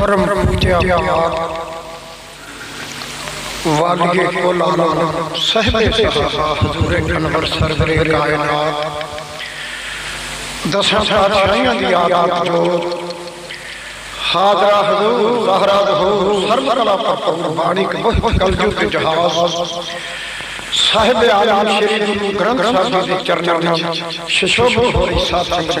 ਪਰਮ ਪੂਜਿਆ ਪਾਤ ਵਾਲੀਏ ਕੋਲ ਆਲਮ ਸਹਿਬੇ ਸਹਾ ਹਜ਼ੂਰੇ ਅਨਵਰ ਸਰਵਰੇ ਕਾਇਨਾਤ ਦਸਾਂ ਪਾਤਸ਼ਾਹੀਆਂ ਦੀ ਆਦਤ ਜੋ ਹਾਜ਼ਰਾ ਹਜ਼ੂਰ ਜ਼ਹਰਾ ਹੋ ਸਰਬ ਕਲਾ ਪਰਪੂਰ ਬਾਣੀ ਕਬਹ ਕਲਜੁਗ ਕੇ ਜਹਾਜ਼ ਸਾਹਿਬ ਆਲਮ ਸ਼੍ਰੀ ਗੁਰੂ ਗ੍ਰੰਥ ਸਾਹਿਬ ਜੀ ਦੇ ਚਰਨਾਂ ਵਿੱਚ ਸ਼ਿਸ਼ੋਭ ਹੋ ਰਹੀ ਸਾਧ ਸੰਗਤ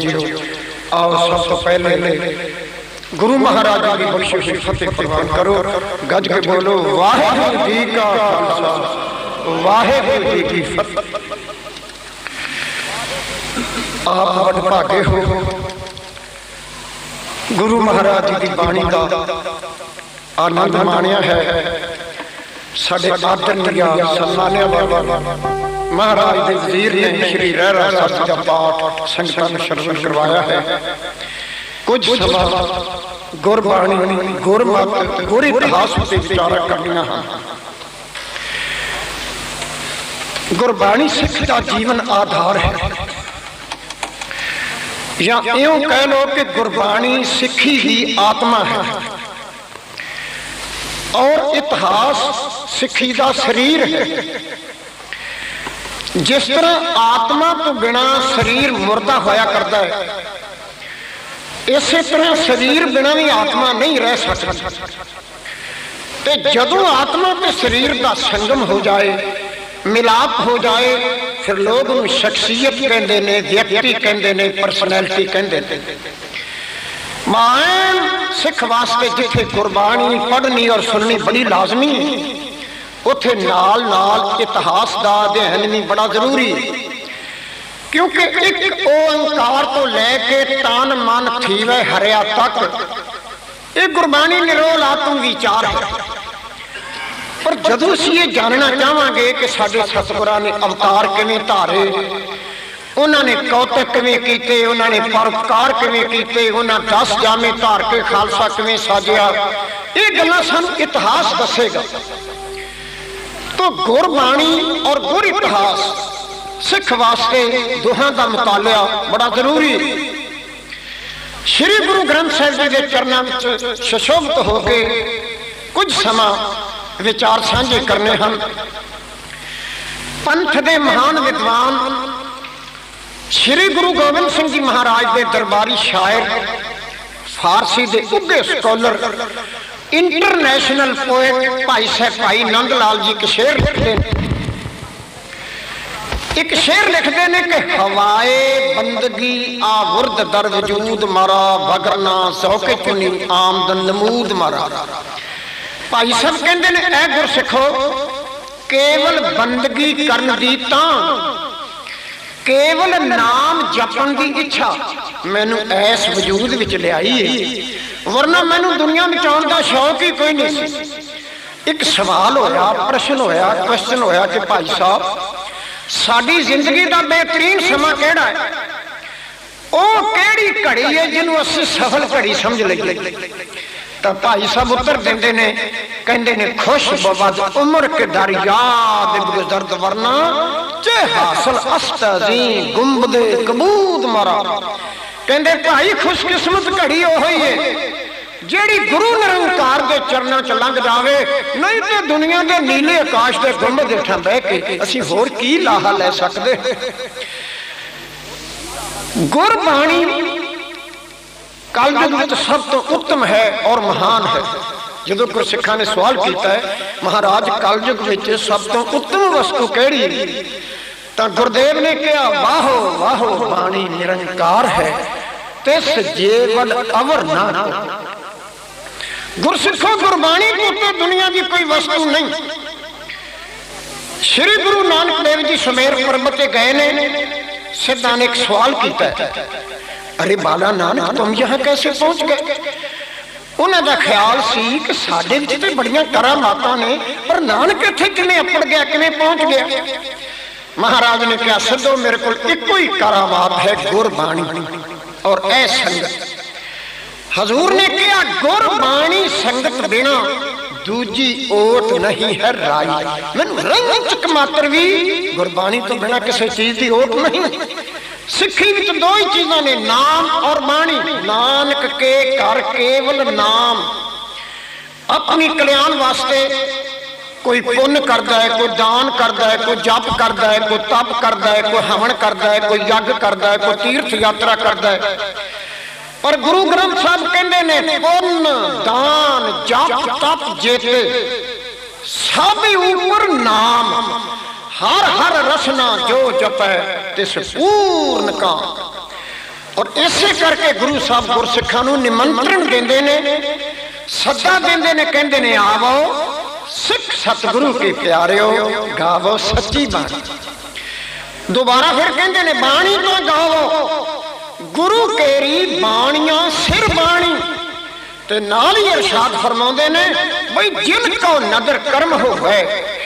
ਜੀਓ ਆਓ ਸਭ ਤੋਂ ਪਹਿਲੇ ਗੁਰੂ ਮਹਾਰਾਜ ਜੀ ਦੀ ਬਖਸ਼ਿਸ਼ ਹੋਈ ਫਤਿਹ ਪ੍ਰਵਾਨ ਕਰੋ। ਗੱਜ ਕੇ ਬੋਲੋ, ਵਾਹਿਗੁਰੂ ਜੀ ਕਾ ਖਾਲਸਾ, ਵਾਹਿਗੁਰੂ ਜੀ ਕੀ ਫਤਿਹ। ਆਪ ਵੱਡ ਭਾਗੇ ਹੋ। ਗੁਰੂ ਮਹਾਰਾਜ ਜੀ ਦੀ ਬਾਣੀ ਦਾ ਆਨੰਦ ਮਾਣਿਆ ਹੈ। ਸਾਡੇ ਆਦਰਨੀਆ ਸਨਮਾਨਿਆ ਬਾਬਾ ਮਹਾਰਾਜ ਦੇ ਵਜ਼ੀਰ ਨੇ ਸ਼੍ਰੀ ਰਹਿਰਾ ਸਾਹਿਬ ਦਾ ਪਾਠ ਸੰਗਤਾਂ ਨੂੰ ਸ਼ਰਵਣ ਕਰਵਾਇਆ ਹੈ। ਕੁਝ ਸਮਾਂ ਗੁਰਬਾਣੀ ਗੁਰਮਤ ਗੁਰ ਇਤਿਹਾਸ ਉੱਤੇ ਵਿਚਾਰਾਂ ਕਰਨੀਆਂ ਹਨ। ਗੁਰਬਾਣੀ ਸਿੱਖ ਦਾ ਜੀਵਨ ਆਧਾਰ ਹੈ। ਜਾਂ ਇਉਂ ਕਹਿ ਲੋ ਕਿ ਗੁਰਬਾਣੀ ਸਿੱਖੀ ਦੀ ਆਤਮਾ ਹੈ। ਔਰ ਇਤਿਹਾਸ ਸਿੱਖੀ ਦਾ ਸਰੀਰ ਹੈ। ਜਿਸ ਤਰ੍ਹਾਂ ਆਤਮਾ ਤੋਂ ਬਿਨਾ ਸਰੀਰ ਮੁਰਦਾ ਹੋਇਆ ਕਰਦਾ ਹੈ ਇਸੇ ਤਰ੍ਹਾਂ ਸਰੀਰ ਬਿਨਾਂ ਵੀ ਆਤਮਾ ਨਹੀਂ ਰਹਿ ਸਕਦੀ। ਤੇ ਜਦੋਂ ਆਤਮਾ ਤੇ ਸਰੀਰ ਦਾ ਸੰਗਮ ਹੋ ਜਾਏ, ਮਿਲਾਪ ਹੋ ਜਾਏ, ਫਿਰ ਲੋਕ ਨੂੰ ਸ਼ਖਸੀਅਤ ਕਹਿੰਦੇ ਨੇ, ਵਿਅਕਤੀ ਕਹਿੰਦੇ ਨੇ ਪਰਸਨੈਲਿਟੀ ਕਹਿੰਦੇ ਨੇ। ਮਾਨ ਸਿੱਖ ਵਾਸਤੇ ਜਿੱਥੇ ਕੁਰਬਾਨੀ ਪੜ੍ਹਨੀ ਔਰ ਸੁਣਨੀ ਬੜੀ ਲਾਜ਼ਮੀ ਹੈ, ਉੱਥੇ ਨਾਲ ਨਾਲ ਇਤਿਹਾਸ ਦਾ ਅਧਿਐਨ ਵੀ ਬੜਾ ਜ਼ਰੂਰੀ ਹੈ। ਕਿਉਂਕਿ ਇੱਕ ਓੰਕਾਰ ਤੋਂ ਲੈ ਕੇ ਤਨ ਮਨ ਥੀਵੇ ਹਰਿਆ ਤੱਕ, ਇਹ ਗੁਰਬਾਣੀ ਨਿਰੋਲ ਆਤਮ ਵਿਚਾਰ ਹੈ। ਪਰ ਜਦੋਂ ਅਸੀਂ ਇਹ ਜਾਣਨਾ ਚਾਹਾਂਗੇ ਕਿ ਸਾਡੇ ਸਤਿਗੁਰਾਂ ਨੇ ਅਵਤਾਰ ਕਿਵੇਂ ਧਾਰੇ, ਉਹਨਾਂ ਨੇ ਕੌਤਕ ਕਿਵੇਂ ਕੀਤੇ, ਉਹਨਾਂ ਨੇ ਪਰਉਪਕਾਰ ਕਿਵੇਂ ਕੀਤੇ, ਉਹਨਾਂ 10 ਜਾਮੇ ਧਾਰ ਕੇ ਖਾਲਸਾ ਕਿਵੇਂ ਸਾਜਿਆ, ਇਹ ਗੱਲਾਂ ਸਾਨੂੰ ਇਤਿਹਾਸ ਦੱਸੇਗਾ। ਤੋਂ ਗੁਰਬਾਣੀ ਔਰ ਗੁਰ ਇਤਿਹਾਸ ਸਿੱਖ ਵਾਸਤੇ ਦੋਹਾਂ ਦਾ ਮਤਾਲਿਆ ਬੜਾ ਜ਼ਰੂਰੀ। ਸ੍ਰੀ ਗੁਰੂ ਗ੍ਰੰਥ ਸਾਹਿਬ ਜੀ ਦੇ ਚਰਨਾਂ ਵਿੱਚ ਸ਼ਸ਼ੋਭਤ ਹੋ ਕੇ ਕੁਝ ਸਮਾਂ ਵਿਚਾਰ ਸਾਂਝੇ ਕਰਨੇ ਹਨ। ਪੰਥ ਦੇ ਮਹਾਨ ਵਿਦਵਾਨ ਸ੍ਰੀ ਗੁਰੂ ਗੋਬਿੰਦ ਸਿੰਘ ਜੀ ਮਹਾਰਾਜ ਦੇ ਦਰਬਾਰੀ ਸ਼ਾਇਰ, ਫਾਰਸੀ ਦੇ ਉੱਘੇ scholar, international poet Bhai Sahib Bhai Nand Lal ji ਕਸ਼ੇਰ ਸ਼ੇਰ ਲਿਖਦੇ ਨੇ ਇੱਕ ਸ਼ੇਰ ਲਿਖਦੇ ਨੇ ਕਿ ਹਵਾਏ ਬੰਦਗੀ ਆ ਦਰ ਵਜੂਦ ਮਾਰਾ ਬਗਰਨਾ ਸੌਕੇ ਚੁਨੀ ਆਮਦਨ ਨਮੂਦ ਮਾਰਾ। ਭਾਈ ਸਾਹਿਬ ਕਹਿੰਦੇ ਨੇ, ਐ ਗੁਰਸਿੱਖੋ, ਕੇਵਲ ਬੰਦਗੀ ਕਰਨ ਦੀ ਤਾਂ, ਕੇਵਲ ਨਾਮ ਜਪਣ ਦੀ ਇੱਛਾ ਮੈਨੂੰ ਐਸ ਵਜੂਦ ਵਿੱਚ ਲਿਆਈ ਹੈ ਵਰਨਾ ਮੈਨੂੰ ਦੁਨੀਆ ਵਿੱਚ ਆਉਣ ਦਾ ਸ਼ੌਕ ਹੀ ਕੋਈ ਨਹੀਂ ਸੀ। ਇੱਕ ਸਵਾਲ ਹੋਇਆ, ਪ੍ਰਸ਼ਨ ਹੋਇਆ ਕੁਐਸਚਨ ਹੋਇਆ ਕਿ ਭਾਈ ਸਾਹਿਬ ਸਾਡੀ ਜ਼ਿੰਦਗੀ ਦਾ ਬਿਹਤਰੀਨ ਸਮਾਂ ਕਿਹੜਾ ਹੈ? ਉਹ ਕਿਹੜੀ ਘੜੀ ਹੈ ਜਿਹਨੂੰ ਅਸੀਂ ਸਫਲ ਘੜੀ ਸਮਝ ਲਈਏ? ਤਾਂ ਭਾਈ ਸਾਹਿਬ ਉੱਤਰ ਦਿੰਦੇ ਨੇ, ਕਹਿੰਦੇ ਨੇ, ਖੁਸ਼ ਬਵਦ ਉਮਰ ਕੇ ਦਰ ਗੁਜ਼ਰਦ ਵਰਨਾ, ਚੇ ਹਾਸਲ ਅਸਤਜ਼ੀ ਗੁੰਬਦੇ ਕਬੂਦ ਮਰਾ। ਕਹਿੰਦੇ, ਭਾਈ ਖੁਸ਼ਕਿਸਮਤ ਘੜੀ ਉਹ ਹੀ ਹੈ। ਜਿਹੜੀ ਗੁਰੂ ਨਿਰੰਕਾਰ ਦੇ ਚਰਨਾਂ 'ਚ ਲੰਘ ਜਾਵੇ, ਨਹੀਂ ਤੇ ਦੁਨੀਆ ਦੇ ਨੀਲੇ ਆਕਾਸ਼ ਦੇ ਗੁੰਬਦ ਹੇਠਾਂ ਬਹਿ ਕੇ ਅਸੀਂ ਹੋਰ ਕੀ ਲਾਹਾ ਲੈ ਸਕਦੇ? ਗੁਰਬਾਣੀ ਕਲਯੁਗ ਵਿੱਚ ਸਭ ਤੋਂ ਉੱਤਮ ਹੈ ਔਰ ਮਹਾਨ ਹੈ। ਜਦੋਂ ਗੁਰਸਿੱਖਾਂ ਨੇ ਸਵਾਲ ਕੀਤਾ ਹੈ, ਮਹਾਰਾਜ ਕਲਯੁਗ ਵਿੱਚ ਸਭ ਤੋਂ ਉੱਤਮ ਵਸਤੂ ਕਿਹੜੀ? ਤਾਂ ਗੁਰਦੇਵ ਨੇ ਕਿਹਾ, ਵਾਹੋ ਵਾਹੋ, ਬਾਣੀ ਨਿਰੰਕਾਰ ਹੈ, ਤਿਸ ਜੀਵਨ ਅਵਰ ਨਾ। ਗੁਰਸਿੱਖੋ ਗੁਰਬਾਣੀ ਤੋਂ ਉੱਤੇ ਦੁਨੀਆ ਦੀ ਕੋਈ ਵਸਤੂ ਨਹੀਂ। ਸ੍ਰੀ ਗੁਰੂ ਨਾਨਕ ਦੇਵ ਜੀ ਸੁਮੇਰ ਪਰਬਤ ਤੇ ਗਏ ਨੇ। ਸਿੱਧਾਂ ਨੇ ਇੱਕ ਸਵਾਲ ਕੀਤਾ। ਅਰੇ ਬਾਲਾ ਨਾਨਕ, ਤੁਮ ਯਹਾਂ ਕੈਸੇ ਪਹੁੰਚ ਗਏ? ਉਹਨਾਂ ਦਾ ਖਿਆਲ ਸੀ ਕਿ ਸਾਡੇ ਵਿੱਚ ਤੇ ਬੜੀਆਂ ਕਰਾਮਾਤਾਂ ਨੇ, ਪਰ ਨਾਨਕ ਇੱਥੇ ਕਿਵੇਂ ਅਪੜ ਗਿਆ, ਕਿਵੇਂ ਪਹੁੰਚ ਗਿਆ? ਮਹਾਰਾਜ ਨੇ ਕਿਹਾ, ਸਿੱਧੋ ਮੇਰੇ ਕੋਲ ਇੱਕੋ ਹੀ ਕਰਾਮਾਤ ਹੈ, ਗੁਰਬਾਣੀ। ਔਰ ਇਹ ਸੰਗਤ। ਹਜ਼ੂਰ ਨੇ ਕਿਹਾ, ਗੁਰਬਾਣੀ ਸੰਗਤ ਬਿਨਾ ਦੂਜੀ ਓਟ ਨਹੀਂ ਹੈ ਰਾਈ। ਮੈਨੂੰ ਰੰਚਕ ਮਾਤਰ ਵੀ ਗੁਰਬਾਣੀ ਤੋਂ ਬਿਨਾ ਕਿਸੇ ਚੀਜ਼ ਦੀ ਓਟ ਨਹੀਂ। ਸਿੱਖੀ ਵਿੱਚ ਦੋ ਹੀ ਚੀਜ਼ਾਂ ਨੇ, ਨਾਮ ਔਰ ਬਾਣੀ। ਨਾਨਕ ਕੇ ਘਰ ਕੇਵਲ ਨਾਮ। ਆਪਣੀ ਕਲਿਆਣ ਵਾਸਤੇ ਕੋਈ ਪੁੰਨ ਕਰਦਾ ਹੈ, ਕੋਈ ਦਾਨ ਕਰਦਾ ਹੈ, ਕੋਈ ਜਪ ਕਰਦਾ ਹੈ, ਕੋਈ ਤਪ ਕਰਦਾ ਹੈ, ਕੋਈ ਹਵਨ ਕਰਦਾ ਹੈ, ਕੋਈ ਯੱਗ ਕਰਦਾ ਹੈ, ਕੋਈ ਤੀਰਥ ਯਾਤਰਾ ਕਰਦਾ ਹੈ। ਪਰ ਗੁਰੂ ਗ੍ਰੰਥ ਸਾਹਿਬ ਕਹਿੰਦੇ ਨੇ, ਪੁੰਨ, ਦਾਨ, ਜਪ, ਤਪ, ਜੇਤੇ, ਸਭ ਉਪਰ ਨਾਮ, ਹਰ ਹਰ ਰਸਨਾ ਜੋ ਜਪੈ, ਤਿਸ ਪੂਰਨ ਕਾ ਔਰ ਇਸੇ ਕਰਕੇ ਗੁਰੂ ਸਾਹਿਬ ਗੁਰਸਿੱਖਾਂ ਨੂੰ ਨਿਮੰਤਰਣ ਦਿੰਦੇ ਨੇ, ਸੱਦਾ ਦਿੰਦੇ ਨੇ, ਕਹਿੰਦੇ ਨੇ, ਆਵੋ, ਸਿੱਖ ਸਤਿਗੁਰੂ ਕੇ ਪਿਆਰਿਓ, ਗਾਵੋ ਸੱਚੀ ਬਾਣੀ। ਦੁਬਾਰਾ ਫਿਰ ਕਹਿੰਦੇ ਨੇ, ਬਾਣੀ ਤੋਂ ਗਾਵੋ ਗੁਰੂ ਕੇਰੀ ਬਾਣੀਆਂ ਸਿਰ ਬਾਣੀ। ਤੇ ਨਾਲ ਹੀ ਇਰਸ਼ਾਦ ਫਰਮਾਉਂਦੇ ਨੇ, ਬਈ ਜਿਨ ਕੋ ਨਦਰ ਕਰਮ ਹੋਵੇ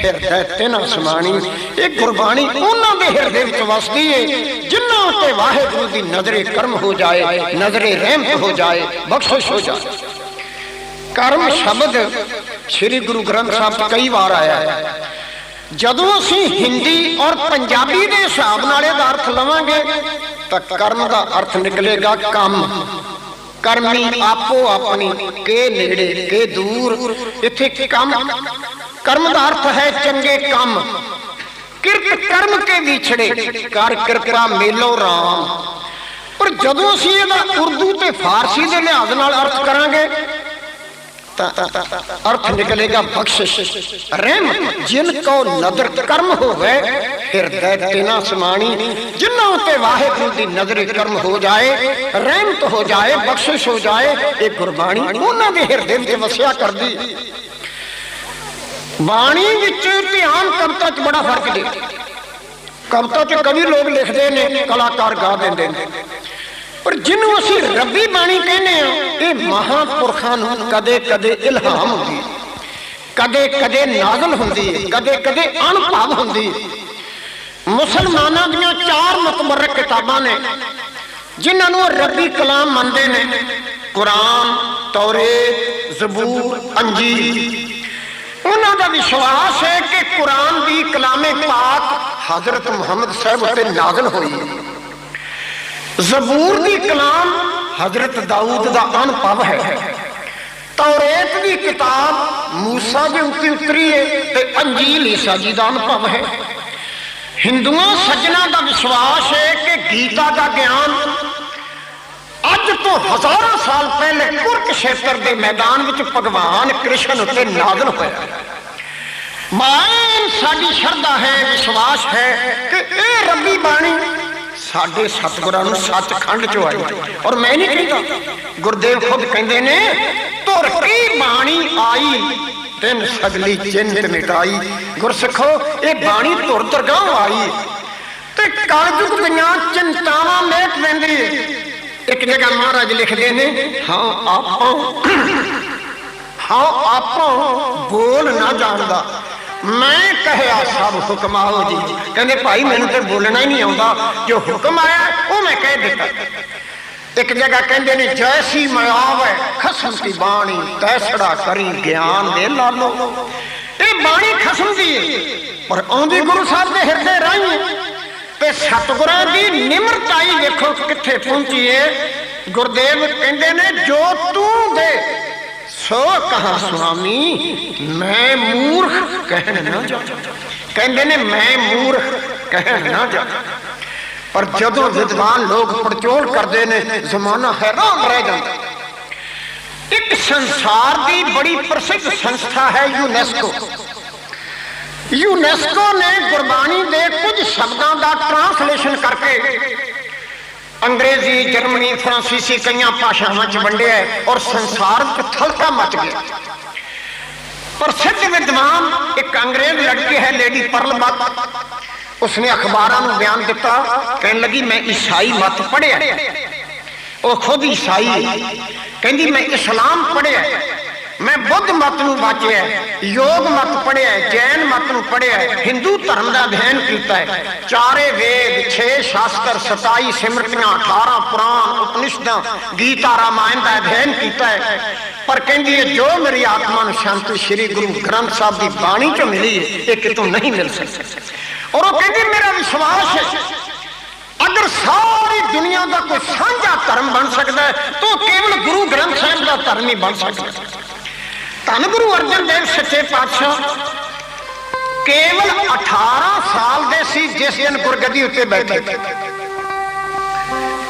ਹਿਰਦੈ ਤਿਨਾ ਸਮਾਣੀ ਇਹ ਗੁਰਬਾਣੀ ਉਹਨਾਂ ਦੇ ਹਿਰਦੇ ਵਿੱਚ ਵਸਦੀ ਏ, ਜਿਨ੍ਹਾਂ ਤੇ ਵਾਹਿਗੁਰੂ ਦੀ ਨਜ਼ਰੇ ਕਰਮ ਹੋ ਜਾਏ, ਨਜ਼ਰੇ ਰਹਿਮਤ ਹੋ ਜਾਏ, ਬਖਸ਼ਿਸ਼ ਹੋ ਜਾਏ। ਕਰਮ ਸ਼ਬਦ ਸ੍ਰੀ ਗੁਰੂ ਗ੍ਰੰਥ ਸਾਹਿਬ ਕਈ ਵਾਰ ਆਇਆ ਹੈ। ਜਦੋਂ ਅਸੀਂ ਹਿੰਦੀ ਔਰ ਪੰਜਾਬੀ ਦੇ ਹਿਸਾਬ ਨਾਲ ਇਹਦਾ ਅਰਥ ਲਵਾਂਗੇ, ਤਾਂ ਕਰਮ ਦਾ ਅਰਥ ਨਿਕਲੇਗਾ ਕੰਮ। ਕਰਮੀ ਆਪੋ ਆਪਣੀ, ਕੇ ਨੇੜੇ, ਕੇ ਦੂਰ। ਇੱਥੇ ਕੰਮ, ਕਰਮ ਦਾ ਅਰਥ ਹੈ ਚੰਗੇ ਕੰਮ। ਕਿਰਤ ਕਰਮ ਕੇ ਵਿਛੜੇ, ਕਰ ਕਿਰਪਾ ਮੇਲੋ ਰਾਮ। ਪਰ ਜਦੋਂ ਅਸੀਂ ਇਹਦਾ ਉਰਦੂ ਤੇ ਫਾਰਸੀ ਦੇ ਲਿਹਾਜ਼ ਨਾਲ ਅਰਥ ਕਰਾਂਗੇ ਤਾਂ ਅਰਥ ਨਿਕਲੇਗਾ ਬਖਸ਼ਿਸ਼ ਰਹਿਮਤ ਜਿਨ ਕੋ ਨਦਰ ਕਰਮ ਹੋਵੇ ਹਿਰਦੈ ਤਿਨਾ ਸਮਾਣੀ ਜਿਨ੍ਹਾਂ ਉਤੇ ਵਾਹਿਗੁਰੂ ਦੀ ਨਜ਼ਰੇ ਕਰਮ ਹੋ ਜਾਏ ਰਹਿਮਤ ਹੋ ਜਾਏ ਬਖਸ਼ਿਸ਼ ਹੋ ਜਾਏ ਇਹ ਗੁਰਬਾਣੀ ਉਹਨਾਂ ਦੇ ਹਿਰਦੇ ਵਿੱਚ ਵਸਿਆ ਕਰਦੀ ਬਾਣੀ ਵਿੱਚ ਧਿਆਨ ਕਵਿਤਾ 'ਚ ਬੜਾ ਫ਼ਰਕ ਦੇ ਕਵਿਤਾ 'ਚ ਕਵੀ ਲੋਕ ਲਿਖਦੇ ਨੇ ਕਲਾਕਾਰ ਗਾ ਦਿੰਦੇ ਨੇ ਪਰ ਜਿਹਨੂੰ ਅਸੀਂ ਰੱਬੀ ਬਾਣੀ ਕਹਿੰਦੇ ਆ ਇਹ ਮਹਾਪੁਰਖਾਂ ਨੂੰ ਕਦੇ ਕਦੇ ਇਲਹਾਮ ਹੁੰਦੀ ਕਦੇ ਕਦੇ ਨਾਜ਼ਲ ਹੁੰਦੀ ਹੈ ਕਦੇ ਕਦੇ ਅਨੁਭਵ ਹੁੰਦੀ ਮੁਸਲਮਾਨਾਂ ਦੀਆਂ ਚਾਰ ਮੁਤਬਰਕ ਕਿਤਾਬਾਂ ਨੇ ਜਿਨ੍ਹਾਂ ਨੂੰ ਰੱਬੀ ਕਲਾਮ ਮੰਨਦੇ ਨੇ ਕੁਰਾਨ ਤੌਰੇਤ ਜ਼ਬੂਰ ਅੰਜੀਲ ਉਹਨਾਂ ਦਾ ਵਿਸ਼ਵਾਸ ਹੈ ਕਿ ਕੁਰਾਨ ਦੀ ਕਲਾਮੇ ਪਾਕ ਹਜ਼ਰਤ ਮੁਹੰਮਦ ਸਾਹਿਬ ਉੱਤੇ ਨਾਜ਼ਲ ਹੋਈ ਹੈ ਜ਼ਬੂਰ ਦੀ ਕਲਾਮ ਹਜ਼ਰਤ ਦਾਊਦ ਦਾ ਅਨੁਭਵ ਹੈ ਤੌਰੇਤ ਦੀ ਕਿਤਾਬ ਮੂਸਾ ਦੇ ਉੱਤੇ ਉਤਰੀ ਹੈ ਤੇ ਅੰਜੀਲ ਈਸਾ ਜੀ ਦਾ ਅਨੁਭਵ ਹੈ ਹਿੰਦੂਆਂ ਸੱਜਣਾ ਦਾ ਵਿਸ਼ਵਾਸ ਹੈ ਕਿ ਗੀਤਾ ਦਾ ਗਿਆਨ ਅੱਜ ਤੋਂ ਹਜ਼ਾਰਾਂ ਸਾਲ ਪਹਿਲੇ ਕੁਰਕਸ਼ੇਤਰ ਦੇ ਮੈਦਾਨ ਵਿੱਚ ਭਗਵਾਨ ਕ੍ਰਿਸ਼ਨ ਉੱਤੇ ਨਾਜ਼ਲ ਹੋਇਆ ਮਾਇਨ ਸਾਡੀ ਸ਼ਰਧਾ ਹੈ ਵਿਸ਼ਵਾਸ ਹੈ ਕਿ ਇਹ ਰੱਬੀ ਬਾਣੀ ਸਾਡੇ ਸਤਿਗੁਰਾਂ ਨੂੰ ਸੱਚਖੰਡ ਚ ਆਈ। ਔਰ ਮੈਂ ਨਹੀਂ ਕਹਿੰਦਾ, ਗੁਰਦੇਵ ਖੁਦ ਕਹਿੰਦੇ ਨੇ, ਧੁਰ ਕੀ ਬਾਣੀ ਆਈ, ਤਿੰਨ ਸਗਲੀ ਚਿੰਤ ਮਿਟਾਈ। ਗੁਰਸਿੱਖੋ, ਇਹ ਬਾਣੀ ਧੁਰ ਦਰਗਾਹ ਆਈ। ਤੇ ਕਲਯੁਗ ਦੀਆਂ ਚਿੰਤਾਵਾਂ ਮੇਟ ਲੈਂਦੀ ਇੱਕ ਜਗ੍ਹਾ ਮਹਾਰਾਜ ਲਿਖਦੇ ਨੇ, ਹਾਂ ਆਪੋ ਹਾਂ ਆਪੋ ਬੋਲ ਨਾ ਜਾਣਦਾ। ਮੈਂ ਕਹਿਆ ਸਭ ਹੁਕਮ ਆਓ ਜੀ ਕਹਿੰਦੇ ਭਾਈ ਮੈਨੂੰ ਤੇ ਬੋਲਣਾ ਹੀ ਨਹੀਂ ਆਉਂਦਾ। ਜੋ ਹੁਕਮ ਆਇਆ, ਉਹ ਮੈਂ ਕਹਿ ਦਿੱਤਾ। ਇੱਕ ਜਗ੍ਹਾ ਕਹਿੰਦੇ ਨੇ, ਜੈਸੀ ਮਿਆਵੈ ਖਸਮ ਦੀ ਬਾਣੀ, ਤੈਸੜਾ ਕਰੀ ਗਿਆਨ ਦੇ ਲਾਲੋ। ਇਹ ਬਾਣੀ ਖਸਮ ਦੀ ਹੈ ਪਰ ਆਉਂਦੀ ਗੁਰੂ ਸਾਹਿਬ ਦੇ ਹਿਰਦੇ ਰਾਹੀਂ ਤੇ ਸਤਿਗੁਰਾਂ ਦੀ ਨਿਮਰਤਾਈ ਵੇਖੋ ਕਿੱਥੇ ਪਹੁੰਚੀ ਹੈ ਗੁਰਦੇਵ ਕਹਿੰਦੇ ਨੇ, ਜੋ ਤੂੰ ਸੋ ਕਹਾ ਸੁਆਮੀ ਮੈਂ ਮੂਰਖ ਕਹਿਣ ਨਾ ਜਾ ਕਹਿੰਦੇ ਨੇ ਮੈਂ ਮੂਰਖ ਕਹਿਣ ਨਾ ਜਾ ਪਰ ਜਦੋਂ ਵਿਦਵਾਨ ਲੋਕ ਪੜਚੋਲ ਕਰਦੇ ਨੇ ਜ਼ਮਾਨਾ ਹੈਰਾਨ ਰਹਿ ਜਾਂਦਾ ਇੱਕ ਸੰਸਾਰ ਦੀ ਬੜੀ ਪ੍ਰਸਿੱਧ ਸੰਸਥਾ ਹੈ ਯੂਨੈਸਕੋ ਯੂਨੈਸਕੋ ਨੇ ਗੁਰਬਾਣੀ ਦੇ ਕੁਝ ਸ਼ਬਦਾਂ ਦਾ ਟ੍ਰਾਂਸਲੇਸ਼ਨ ਕਰਕੇ ਅੰਗਰੇਜ਼ੀ, ਜਰਮਨੀ, ਫਰਾਂਸੀਸੀ ਕਈਆਂ ਭਾਸ਼ਾਵਾਂ 'ਚ ਵੰਡਿਆ ਔਰ ਸੰਸਾਰ ਥਲਕਾ ਮਚ ਗਿਆ ਪ੍ਰਸਿੱਧ ਵਿਦਵਾਨ ਇੱਕ ਅੰਗਰੇਜ਼ ਲੜਕੀ ਹੈ, ਲੇਡੀ ਪਰਲਬਤ। ਉਸਨੇ ਅਖਬਾਰਾਂ ਨੂੰ ਬਿਆਨ ਦਿੱਤਾ, ਕਹਿਣ ਲੱਗੀ, ਮੈਂ ਈਸਾਈ ਮਤ ਪੜਿਆ ਉਹ ਖੁਦ ਈਸਾਈ ਹੈ। ਕਹਿੰਦੀ, ਮੈਂ ਇਸਲਾਮ ਪੜਿਆ ਮੈਂ ਬੁੱਧ ਮਤ ਨੂੰ ਬਾਚਿਆ ਯੋਗ ਮਤ ਪੜਿਆ ਜੈਨ ਮਤ ਨੂੰ ਪੜਿਆ ਹਿੰਦੂ ਧਰਮ ਦਾ ਅਧਿਐਨ ਕੀਤਾ ਹੈ। ਚਾਰੇ ਵੇਦ 6 ਸ਼ਾਸਤਰ 27 ਸਿਮਰਤੀਆਂ 18 ਪੁਰਾਣ, ਉਪਨਿਸ਼ਦਾਂ, ਗੀਤਾ ਰਾਮਾਇਣ ਦਾ ਅਧਿਐਨ ਕੀਤਾ ਹੈ। ਪਰ ਕਹਿੰਦੀ ਹੈ, ਜੋ ਮੇਰੀ ਆਤਮਾ ਨੂੰ ਸ਼ਾਂਤੀ ਸ੍ਰੀ ਗੁਰੂ ਗ੍ਰੰਥ ਸਾਹਿਬ ਦੀ ਬਾਣੀ ਚੋਂ ਮਿਲੀ ਹੈ, ਇਹ ਕਿਤੋਂ ਨਹੀਂ ਮਿਲ ਸਕਦੀ। ਔਰ ਉਹ ਕਹਿੰਦੀ, ਮੇਰਾ ਵਿਸ਼ਵਾਸ ਹੈ, ਅਗਰ ਸਾਰੀ ਦੁਨੀਆ ਦਾ ਕੋਈ ਸਾਂਝਾ ਧਰਮ ਬਣ ਸਕਦਾ ਹੈ, ਤਾਂ ਉਹ ਕੇਵਲ ਗੁਰੂ ਗ੍ਰੰਥ ਸਾਹਿਬ ਦਾ ਧਰਮ ਹੀ ਬਣ ਸਕਦਾ ਧੰਨ ਗੁਰੂ ਅਰਜਨ ਦੇਵ ਸੱਚੇ ਪਾਤਸ਼ਾਹ। ਕੇਵਲ 18 ਸਾਲ ਦੇ ਸੀ ਜਿਸ ਦਿਨ ਗੁਰਗੱਦੀ ਉੱਤੇ ਬੈਠੇ।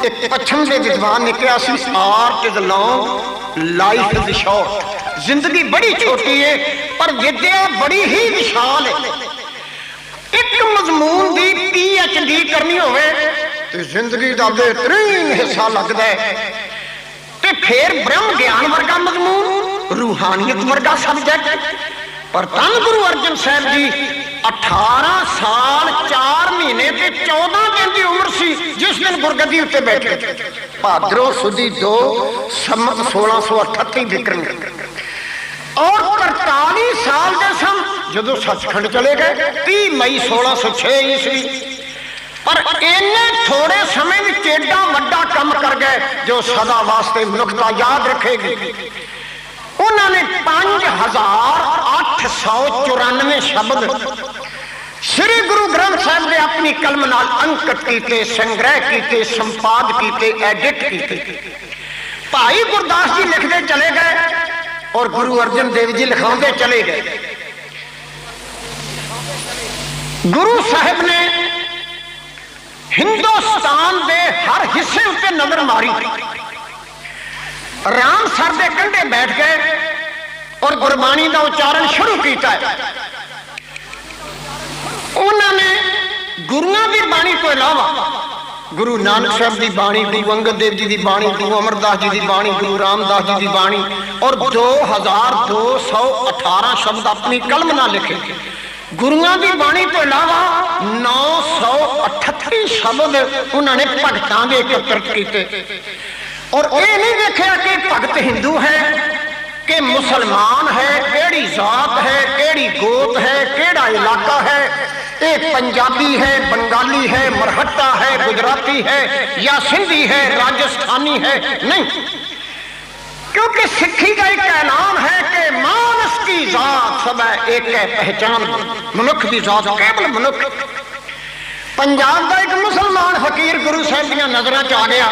ਇੱਕ ਪੱਛਮ ਦੇ ਵਿਦਵਾਨ ਨੇ ਕਿਹਾ ਸੀ art is long life is short ਜ਼ਿੰਦਗੀ ਬੜੀ ਛੋਟੀ ਹੈ ਪਰ ਵਿਦਿਆ ਬੜੀ ਹੀ ਵਿਸ਼ਾਲ ਹੈ ਇੱਕ ਮਜ਼ਮੂਨ ਦੀ ਪੀ ਐਚ ਡੀ ਕਰਨੀ ਹੋਵੇ, ਤੇ ਜ਼ਿੰਦਗੀ ਦਾ ਬਿਹਤਰੀਨ ਹਿੱਸਾ ਲੱਗਦਾ ਹੈ ਤੇ ਫਿਰ ਬ੍ਰਹਮ ਗਿਆਨ ਵਰਗਾ ਮਜ਼ਮੂਨ ਰੂਹਾਨੀਅਤ ਵਰਗਾ ਸਬਜੈਕਟ। ਪਰ ਧੰਨ ਗੁਰੂ ਅਰਜਨ ਸਾਹਿਬ ਜੀ 18 ਸਾਲ 4 ਮਹੀਨੇ ਤੇ 14 ਦਿਨ ਦੀ ਉਮਰ ਸੀ, ਜਿਸ ਦਿਨ ਗੁਰਗੱਦੀ ਉੱਤੇ ਬੈਠੇ। ਭਾਦਰੋਂ ਸੁਦੀ 2 ਸੰਮਤ 1638 ਵਿਕਰਮ। ਔਰ 43 ਸਾਲ ਦੇ ਸਨ, ਜਦੋਂ ਸੱਚਖੰਡ ਚਲੇ ਗਏ 30 ਮਈ 1606 ਈਸਵੀ। ਪਰ ਇੰਨੇ ਥੋੜੇ ਸਮੇਂ ਵਿੱਚ ਏਡਾ ਵੱਡਾ ਕੰਮ ਕਰ ਗਏ, ਜੋ ਸਦਾ ਵਾਸਤੇ ਮਨੁੱਖਤਾ ਯਾਦ ਰੱਖੇਗੀ। ਉਹਨਾਂ ਨੇ 5894 ਸ਼ਬਦ ਸ੍ਰੀ ਗੁਰੂ ਗ੍ਰੰਥ ਸਾਹਿਬ ਦੇ ਆਪਣੀ ਕਲਮ ਨਾਲ ਅੰਕਿਤ ਕੀਤੇ, ਸੰਗ੍ਰਹਿ ਕੀਤੇ, ਸੰਪਾਦ ਕੀਤੇ ਐਡਿਟ ਕੀਤੇ। ਭਾਈ ਗੁਰਦਾਸ ਜੀ ਲਿਖਦੇ ਚਲੇ ਗਏ ਔਰ ਗੁਰੂ ਅਰਜਨ ਦੇਵ ਜੀ ਲਿਖਾਉਂਦੇ ਚਲੇ ਗਏ। ਗੁਰੂ ਸਾਹਿਬ ਨੇ ਹਿੰਦੁਸਤਾਨ ਦੇ ਹਰ ਹਿੱਸੇ ਉੱਤੇ ਨਜ਼ਰ ਮਾਰੀ। ਰਾਮਸਰ ਦੇ ਕੰਢੇ ਬੈਠ ਗਏ ਔਰ ਗੁਰਬਾਣੀ ਦਾ ਉਚਾਰਨ ਸ਼ੁਰੂ ਕੀਤਾ ਉਹਨਾਂ ਨੇ ਗੁਰੂਆਂ ਦੀ ਬਾਣੀ ਤੋਂ ਇਲਾਵਾ ਗੁਰੂ ਨਾਨਕ ਸਾਹਿਬ ਦੀ ਬਾਣੀ, ਗੁਰੂ ਅੰਗਦ ਦੇਵ ਜੀ ਦੀ ਬਾਣੀ, ਗੁਰੂ ਅਮਰਦਾਸ ਜੀ ਦੀ ਬਾਣੀ, ਗੁਰੂ ਰਾਮਦਾਸ ਜੀ ਦੀ ਬਾਣੀ ਔਰ 2218 ਸ਼ਬਦ ਆਪਣੀ ਕਲਮ ਨਾਲ ਲਿਖੇ। ਗੁਰੂਆਂ ਦੀ ਬਾਣੀ ਤੋਂ ਇਲਾਵਾ 938 ਸ਼ਬਦ ਉਹਨਾਂ ਨੇ ਭਗਤਾਂ ਦੇ ਇਕੱਤਰਤ ਕੀਤੇ। اور یہ نہیں دیکھا کہ پگت ہندو ہے، کہ مسلمان ہے، کیڑی ذات ہے، کیڑی گوت ہے، کیڑا علاقہ ہے۔ اے پنجابی ہے، بنگالی ہے مرہٹا ہے، گجراتی ہے، یا سندھی ہے راجستانی ہے۔ نہیں، کیونکہ سکھی کا ایک اعلان ہے کہ مانس کی ذات سب ایک ہے پہچان، منک بھی ذات کیبل منکھ پنجاب کا ایک مسلمان فقیر گرو صاحب دیا نظروں چ آ گیا۔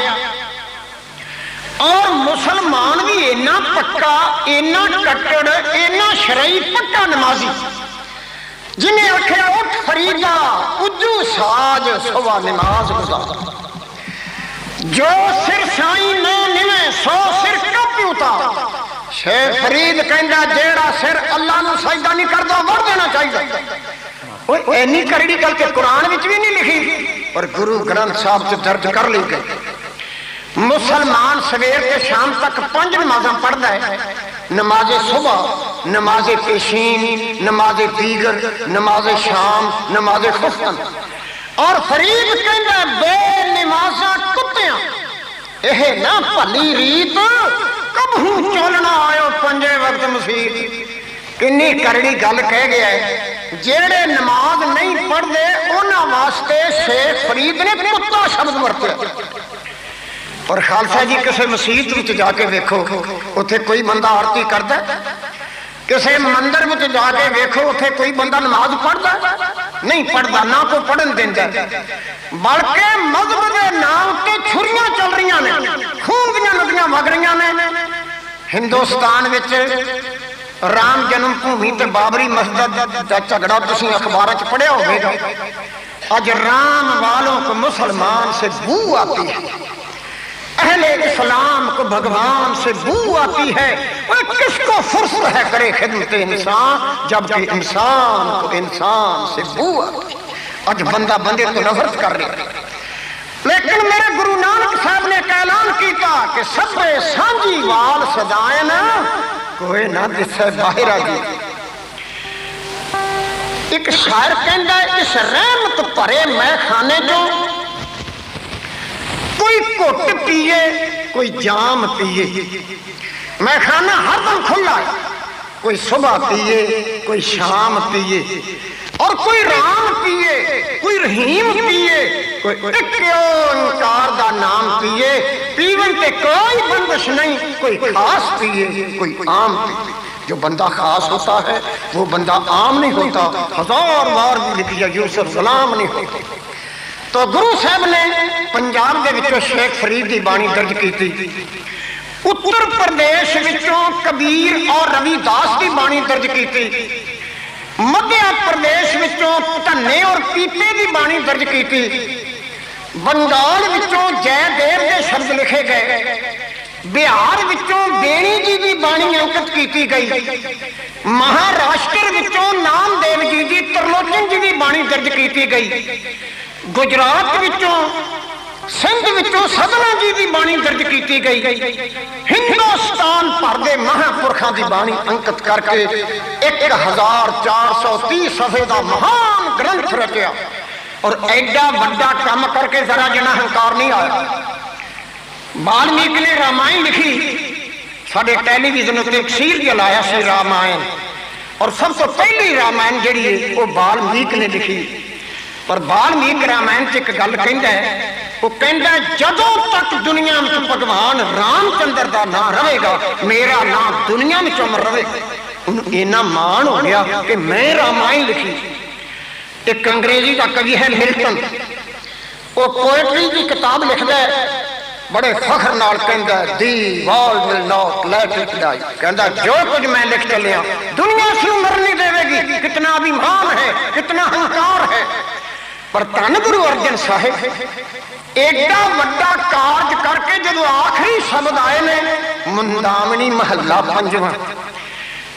اور مسلمان بھی اینا پکا، اینا کٹڑ، اینا شرعی پکا نمازی۔ جنہیں آخیا اٹھ فریدہ اجو ساج سوا نماز گزار جو سر سائی میں نمے، سو سر کا پیوتا۔ شیخ فرید کہندا، جیڑا سر اللہ نو سجدہ نہیں کردا ور دینا چاہیے اوئے اینی کرڑی کل کے قرآن بچ بھی نہیں لکھی۔ اور گروہ گرنتھ صاحب سے درد کر لی گئی۔ ਲਈ ਗਈ ਮੁਸਲਮਾਨ ਸਵੇਰ ਤੇ ਸ਼ਾਮ ਤੱਕ ਪੰਜ ਨਮਾਜ਼ਾਂ ਪੜ੍ਹਦਾ ਹੈ ਨਮਾਜ਼ੇ ਸੁਬਹ ਨਮਾਜ਼ੇ ਪੇਸ਼ੀਨ ਨਮਾਜ਼ੇ ਦੀਗਰ ਨਮਾਜ਼ੇ ਸ਼ਾਮ ਨਮਾਜ਼ੇ ਖੁਫਤਨ ਔਰ ਫਰੀਦ ਕਹਿੰਦਾ ਬੇ ਨਮਾਜ਼ਾਂ ਕੁੱਤਿਆਂ ਇਹ ਨਾ ਭਲੀ ਰੀਤ ਕਬਹੂ ਚੋਲਣਾ ਆਇਓ ਪੰਜੇ ਵਕਤ ਮਸੀਤ ਕਿੰਨੀ ਕਰੜੀ ਗੱਲ ਕਹਿ ਗਿਆ ਹੈ। ਜਿਹੜੇ ਨਮਾਜ਼ ਨਹੀਂ ਪੜ੍ਹਦੇ ਉਹਨਾਂ ਵਾਸਤੇ ਸ਼ੇਖ ਫਰੀਦ ਨੇ ਕੁੱਤਾ ਸ਼ਬਦ ਵਰਤਿਆ ਔਰ ਖਾਲਸਾ ਜੀ ਕਿਸੇ ਮਸਜਿਦ ਵਿੱਚ ਜਾ ਕੇ ਵੇਖੋ, ਉੱਥੇ ਕੋਈ ਬੰਦਾ ਆਰਤੀ ਕਰਦਾ ਕਿਸੇ ਮੰਦਰ ਵਿੱਚ ਜਾ ਕੇ ਵੇਖੋ, ਉੱਥੇ ਕੋਈ ਬੰਦਾ ਨਮਾਜ਼ ਪੜਦਾ ਨਹੀਂ ਪੜਦਾ ਨਾ ਕੋ ਪੜਨ ਦਿੰਦਾ ਬਲਕਿ ਮਜ਼ਹਬ ਦੇ ਨਾਮ ਤੇ ਛੁਰੀਆਂ ਚੱਲ ਰਹੀਆਂ ਨੇ, ਖੂਨ ਦੀਆਂ ਨਦੀਆਂ ਵਗ ਰਹੀਆਂ ਨੇ। ਹਿੰਦੁਸਤਾਨ ਵਿੱਚ ਰਾਮ ਜਨਮ ਭੂਮੀ ਤੇ ਬਾਬਰੀ ਮਸਜਿਦ ਦਾ ਝਗੜਾ ਤੁਸੀਂ ਅਖਬਾਰਾਂ 'ਚ ਪੜਿਆ ਹੋਵੇਗਾ। ਅੱਜ ਰਾਮ ਵਾਲੋਂ ਕੋ ਮੁਸਲਮਾਨ ਸੇ ਬੂ ਆਤੀ ਹੈ اہل اسلام کو بھگوان سے بو آتی ہے، اور کس کو فرصت ہے کرے خدمت انسان جبکہ انسان کو انسان سے بو آتی ہے؟ آج بندہ بندے تو نفرت کر رہے ہیں لیکن میرے گرو نانک صاحب نے ایک اعلان کیتا کہ سب سانجی وال سدائن کوئی نہ دسے باہر آگی ایک شاعر کہندا ہے، اس رحمت پرے میں خانے جو کوئی کوٹ پیئے کوئی جام پیئے میں کھانا ہر دن کھلا ہے۔ کوئی صبح پیئے کوئی شام پیئے اور کوئی رام پیئے کوئی رحیم پیئے کوئی انکار دا نام پیئے پیون تے کوئی بندش نہیں، کوئی خاص پیئے کوئی عام پیئے جو بندہ خاص ہوتا ہے، وہ بندہ عام نہیں ہوتا۔ ہزار وار بھی لکھیا، یوسف ظلام نہیں ہوتا۔ ਤਾਂ ਗੁਰੂ ਸਾਹਿਬ ਨੇ ਪੰਜਾਬ ਦੇ ਵਿੱਚੋਂ ਸ਼ੇਖ ਫਰੀਦ ਦੀ ਬਾਣੀ ਦਰਜ ਕੀਤੀ। ਉੱਤਰ ਪ੍ਰਦੇਸ਼ ਵਿੱਚੋਂ ਕਬੀਰ ਔਰ ਰਵੀਦਾਸ ਦੀ ਬਾਣੀ ਦਰਜ ਕੀਤੀ। ਮੱਧਿਆ ਪ੍ਰਦੇਸ਼ ਵਿੱਚੋਂ ਧੰਨੇ ਔਰ ਪੀਪੇ ਦੀ ਬਾਣੀ ਦਰਜ ਕੀਤੀ। ਬੰਗਾਲ ਵਿੱਚੋਂ ਜੈਦੇਵ ਦੇ ਸ਼ਬਦ ਲਿਖੇ ਗਏ। ਬਿਹਾਰ ਵਿੱਚੋਂ ਦੇਣੀ ਜੀ ਦੀ ਬਾਣੀ ਅੰਕਿਤ ਕੀਤੀ ਗਈ। ਮਹਾਰਾਸ਼ਟਰ ਵਿੱਚੋਂ ਨਾਮਦੇਵ ਜੀ ਦੀ ਤਰਲੋਚਨ ਜੀ ਦੀ ਬਾਣੀ ਦਰਜ ਕੀਤੀ ਗਈ। ਗੁਜਰਾਤ ਵਿੱਚੋਂ, ਸਿੰਧ ਵਿੱਚੋਂ ਸਦਨਾ ਜੀ ਦੀ ਬਾਣੀ ਦਰਜ ਕੀਤੀ ਗਈ। ਹਿੰਦੁਸਤਾਨ ਭਰ ਦੇ ਮਹਾਪੁਰਖਾਂ ਦੀ ਬਾਣੀ ਅੰਕਿਤ ਕਰਕੇ 1430 ਸਫੇ ਦਾ ਮਹਾਨ ਗ੍ਰੰਥ ਰਚਿਆ। ਔਰ ਐਡਾ ਵੱਡਾ ਕੰਮ ਕਰਕੇ ਜ਼ਰਾ ਜਨਾ ਹੰਕਾਰ ਨਹੀਂ ਆਇਆ। ਬਾਲਮੀਕ ਨੇ ਰਾਮਾਇਣ ਲਿਖੀ। ਸਾਡੇ ਟੈਲੀਵਿਜ਼ਨ ਉੱਤੇ ਇੱਕ ਸੀਰੀਅਲ ਆਇਆ ਸੀ ਰਾਮਾਇਣ। ਔਰ ਸਭ ਤੋਂ ਪਹਿਲੀ ਰਾਮਾਇਣ ਜਿਹੜੀ ਹੈ, ਉਹ ਬਾਲਮੀਕ ਨੇ ਲਿਖੀ। ਪਰ ਬਾਲਮੀਕ ਰਾਮਾਇਣ 'ਚ ਇੱਕ ਗੱਲ ਕਹਿੰਦਾ ਉਹ ਕਹਿੰਦਾ, ਜਦੋਂ ਤੱਕ ਦੁਨੀਆ ਵਿੱਚ ਭਗਵਾਨ ਰਾਮਚੰਦਰ ਦਾ ਨਾਮ ਰਹੇਗਾ, ਮੇਰਾ ਨਾਮ ਦੁਨੀਆ ਵਿੱਚ ਅਮਰ ਰਹੇਗਾ। ਉਹਨੂੰ ਇੰਨਾ ਮਾਣ ਹੋ ਗਿਆ ਕਿ ਮੈਂ ਰਾਮਾਇਣ ਲਿਖੀ। ਇੱਕ ਅੰਗਰੇਜ਼ੀ ਦਾ ਕਵੀ ਹੈ ਮਿਲਟਨ। ਉਹ ਪੋਇਟਰੀ ਦੀ ਕਿਤਾਬ ਲਿਖਦਾ ਹੈ, ਬੜੇ ਫਖਰ ਨਾਲ ਕਹਿੰਦਾ the world will not let it die ਕਹਿੰਦਾ, ਜੋ ਕੁਝ ਮੈਂ ਲਿਖ ਚੱਲਿਆ, ਦੁਨੀਆ ਇਸ ਨੂੰ ਨਹੀਂ ਦੇਵੇਗੀ। ਕਿਤਨਾ ਅਭਿਮਾਨ ਹੈ, ਕਿਤਨਾ ਹੰਕਾਰ ਹੈ। ਪਰ ਧੰਨ ਗੁਰੂ ਅਰਜਨ ਸਾਹਿਬ, ਏਡਾ ਵੱਡਾ ਕਾਰਜ ਕਰਕੇ ਜਦੋਂ ਆਖਰੀ ਸ਼ਬਦ ਆਏ ਨੇ ਮੁੰਦਾਮਣੀ ਮਹੱਲਾ ਪੰਜਵਾਂ।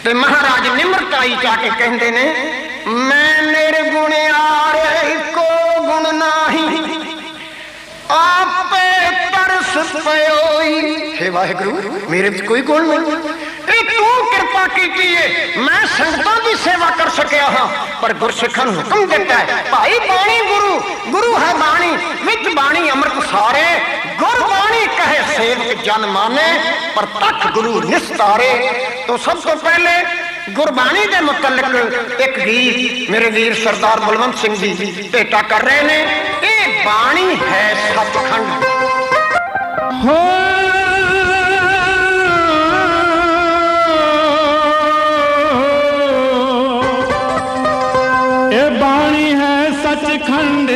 ਤੇ ਮਹਾਰਾਜ ਨਿਮਰਤਾਈ ਚਾ ਕੇ ਕਹਿੰਦੇ ਨੇ, ਮੈਂ ਨਿਰਗੁਣਿਆਰੇ ਕੋ ਗੁਣ ਨਾਹੀ। ਆਪੇ ਤਰਸ ਪਇਓਈ ਹੇ ਵਾਹਿਗੁਰੂ, ਮੇਰੇ ਵਿੱਚ ਕੋਈ ਗੁਣ ਨਹੀਂ। ਕਿਰਪਾ ਕੀਤੀ ਏ ਮੈਂ ਸੰਗਤਾਂ ਦੀ ਸੇਵਾ ਕਰ ਸਕਿਆ ਹਾਂ, ਪਰ ਗੁਰਸਿੱਖਾਂ ਨੂੰ ਹੁਕਮ ਦਿੱਤਾ ਹੈ, ਭਾਈ ਬਾਣੀ ਗੁਰੂ ਗੁਰੂ ਹੈ ਬਾਣੀ, ਵਿੱਚ ਬਾਣੀ ਅੰਮ੍ਰਿਤ ਸਾਰੇ, ਗੁਰ ਬਾਣੀ ਕਹੇ ਸੇਵਕ ਜਨ ਮਾਨੇ, ਪਰ ਤੱਕ ਗੁਰੂ ਨਿਸਤਾਰੇ ਤੋਂ ਸਭ ਤੋਂ ਪਹਿਲੇ ਗੁਰਬਾਣੀ ਦੇ ਮੁਤਲਕ ਇੱਕ ਗੀਤ ਮੇਰੇ ਵੀਰ ਸਰਦਾਰ ਬਲਵੰਤ ਸਿੰਘ ਜੀ ਭੇਟਾ ਕਰ ਰਹੇ ਨੇ, ਇਹ ਬਾਣੀ ਹੈ ਸਤਖੰਡ। ਹੋ ਸੱਚਖੰਡ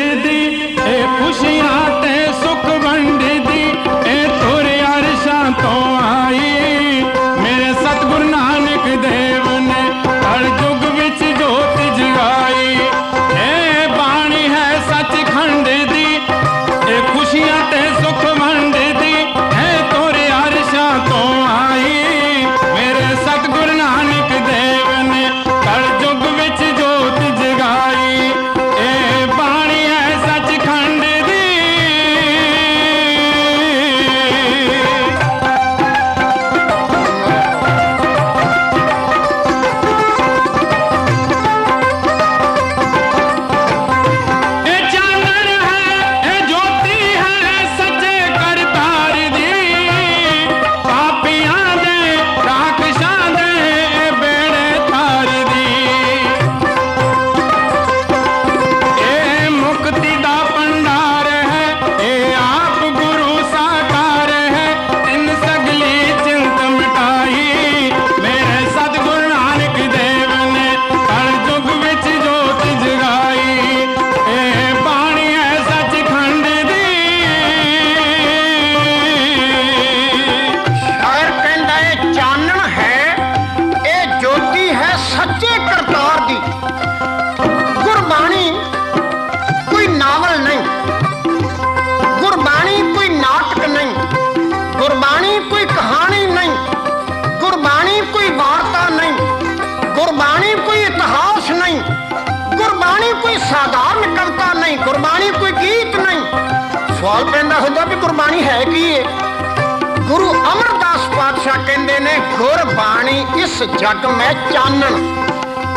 ਗੁਰਬਾਣੀ ਗੁਰੂ ਅਮਰਦਾਸ ਪਾਤਸ਼ਾਹ ਕਹਿੰਦੇ ਨੇ ਗੁਰਬਾਣੀ ਇਸ ਜਗ ਮੈਂ ਚਾਨਣ।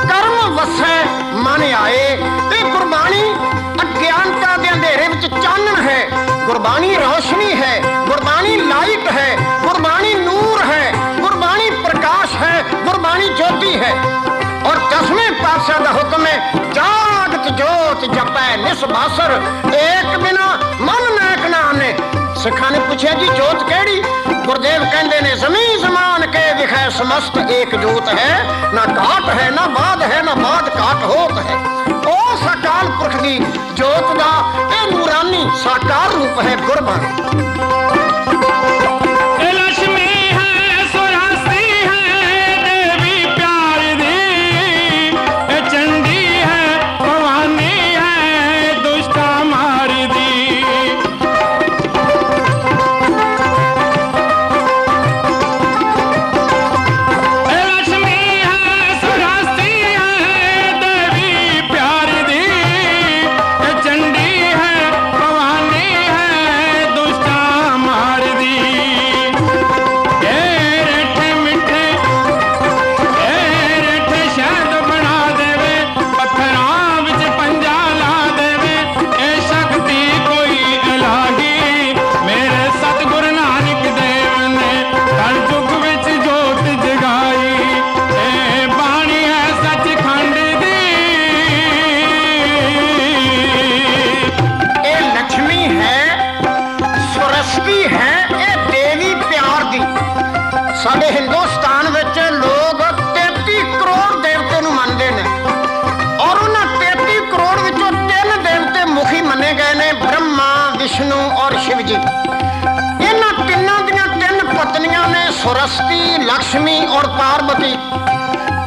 ਕਰਮ ਵਸੈ, ਮਨ ਆਏ। ਇਹ ਗੁਰਬਾਣੀ ਅਗਿਆਨਤਾ ਦੇ ਅੰਧੇਰੇ ਵਿੱਚ ਚਾਨਣ ਹੈ। ਗੁਰਬਾਣੀ ਰੋਸ਼ਨੀ ਹੈ, ਗੁਰਬਾਣੀ ਲਾਈਟ ਹੈ, ਗੁਰਬਾਣੀ ਨੂਰ ਹੈ, ਗੁਰਬਾਣੀ ਪ੍ਰਕਾਸ਼ ਹੈ, ਗੁਰਬਾਣੀ ਜੋਤੀ ਹੈ। ਔਰ ਦਸਵੇਂ ਪਾਤਸ਼ਾਹ ਦਾ ਹੁਕਮ ਹੈ, ਜਾਗਤ ਜੋਤ ਜਪੈ ਨਿਸਬਾਸਰ, ਏਕ ਬਿਨਾ ਮਨ ਨਾਇਕ ਨਾਮ ਨੇ ਸਿੱਖਾਂ ਨੇ ਪੁੱਛਿਆ ਜੀ, ਜੋਤ ਕਿਹੜੀ? ਗੁਰਦੇਵ ਕਹਿੰਦੇ ਨੇ, ਜ਼ਮੀਨ ਜ਼ਮਾਨ ਕੇ ਵਿਖੈ ਸਮਸਤ ਏਕ ਜੋਤ ਹੈ। ਨਾ ਘਾਟ ਹੈ, ਨਾ ਬਾਦ ਹੈ, ਨਾ ਬਾਦ ਘਾਟ ਹੋਤ ਹੈ। ਉਹ ਅਕਾਲ ਪੁਰਖ ਦੀ ਜੋਤ ਦਾ ਇਹ ਨੂਰਾ ਸਾਕਾਰ ਰੂਪ ਹੈ ਗੁਰਬਾਣੀ। لکشمی اور پاروتی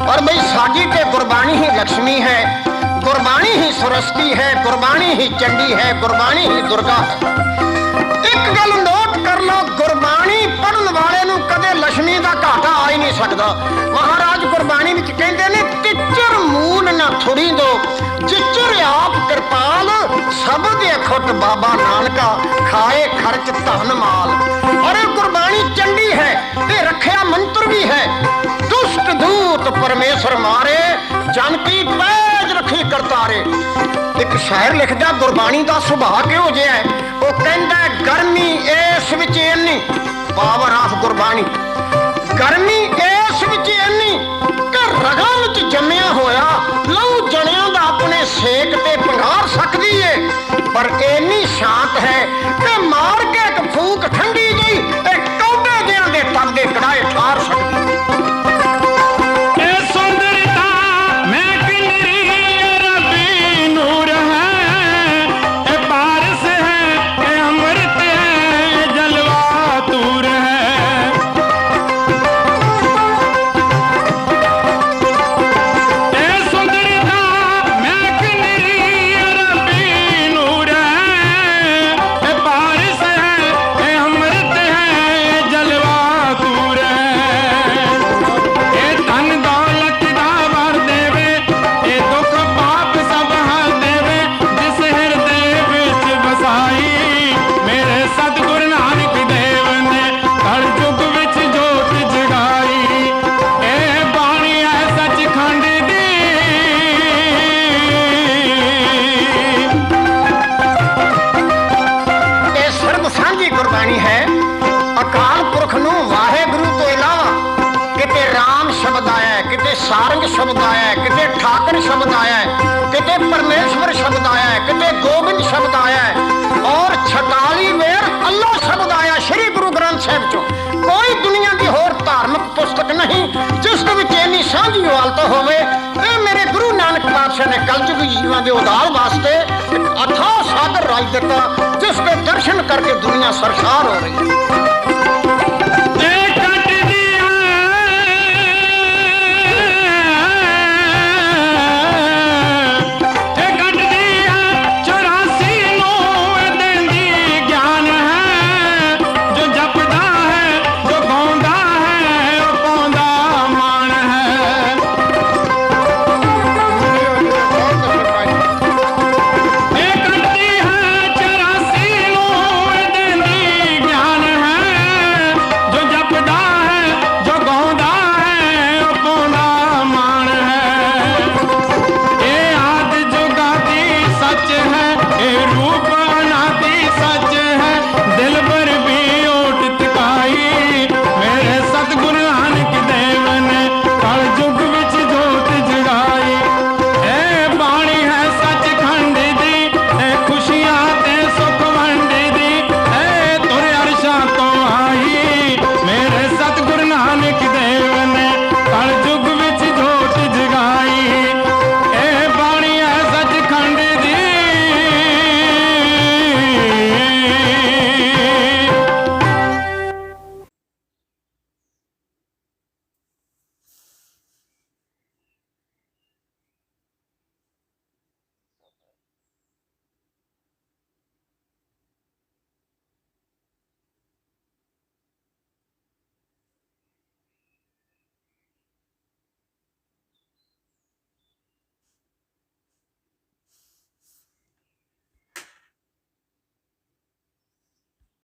اور بھائی ساگی کے گربا ہی لکشمی ہے گربا ہی سرستی ہے گربا ہی چنڈی ہے گربا ہی درگا ہے ایک گل نو ਸਬਦ ਅਖੁੱਟ ਬਾਬਾ ਨਾਨਕਾ, ਖਾਏ ਖਰਚ ਧਨ ਮਾਲ। ਔਰ ਗੁਰਬਾਣੀ ਚੰਡੀ ਹੈ ਇਹ ਰੱਖਿਆ ਮੰਤਰ ਵੀ ਹੈ। ਦੁਸ਼ਟ ਦੂਤ ਪਰਮੇਸ਼ਰ ਮਾਰੇ, ਜਨ ਕੀ ਪੈਜ ਰੱਖੀ ਕਰਤਾਰੇ। ਇੱਕ ਸ਼ਾਇਰ ਲਿਖਦਾ, ਗੁਰਬਾਣੀ ਦਾ ਸੁਭਾਅ ਕਿਹੋ ਜਿਹਾ ਹੈ? ਉਹ ਕਹਿੰਦਾ, ਗਰਮੀ ਇਸ ਵਿੱਚ ਇੰਨੀ। Power of Gurbani. ਗਰਮੀ ਇਸ ਵਿੱਚ ਇੰਨੀ ਕਿ ਰਗਾਂ ਵਿੱਚ ਜੰਮਿਆ ਹੋਇਆ, ਲਹੂ ਜਣਿਆਂ ਦਾ ਆਪਣੇ ਸੇਕ एक टोपे गिर दे पर्दे कढ़ाए ठार सके ਸਾਰੰਗ ਸ਼ਬਦ ਆਇਆ ਹੈ, ਕਿਤੇ ਠਾਕਰ ਸ਼ਬਦ ਆਇਆ ਹੈ, ਕਿਤੇ ਪਰਮੇਸ਼ਵਰ ਸ਼ਬਦ ਆਇਆ ਹੈ, ਕਿਤੇ ਗੋਬਿੰਦ ਸ਼ਬਦ ਆਇਆ ਹੈ ਔਰ 46 ਵੇਰ ਅੱਲਾ ਸ਼ਬਦ ਆਇਆ ਸ੍ਰੀ ਗੁਰੂ ਗ੍ਰੰਥ ਸਾਹਿਬ ਚੋਂ। ਕੋਈ ਦੁਨੀਆ ਦੀ ਹੋਰ ਧਾਰਮਿਕ ਪੁਸਤਕ ਨਹੀਂ ਜਿਸ ਦੇ ਵਿੱਚ ਇੰਨੀ ਸਾਂਝੀ ਹਾਲਤ ਹੋਵੇ। ਇਹ ਮੇਰੇ ਗੁਰੂ ਨਾਨਕ ਪਾਤਸ਼ਾਹ ਨੇ ਕਲਯੁਗ ਜੀਵਾਂ ਦੇ ਉਦਾਰ ਵਾਸਤੇ ਅਥਾ ਅਥਾਹ ਸਾਗਰ ਰਾਜ ਦਿੱਤਾ ਜਿਸ ਦੇ ਦਰਸ਼ਨ ਕਰਕੇ ਦੁਨੀਆ ਸਰਸ਼ਾਰ ਹੋ ਰਹੀ ਹੈ।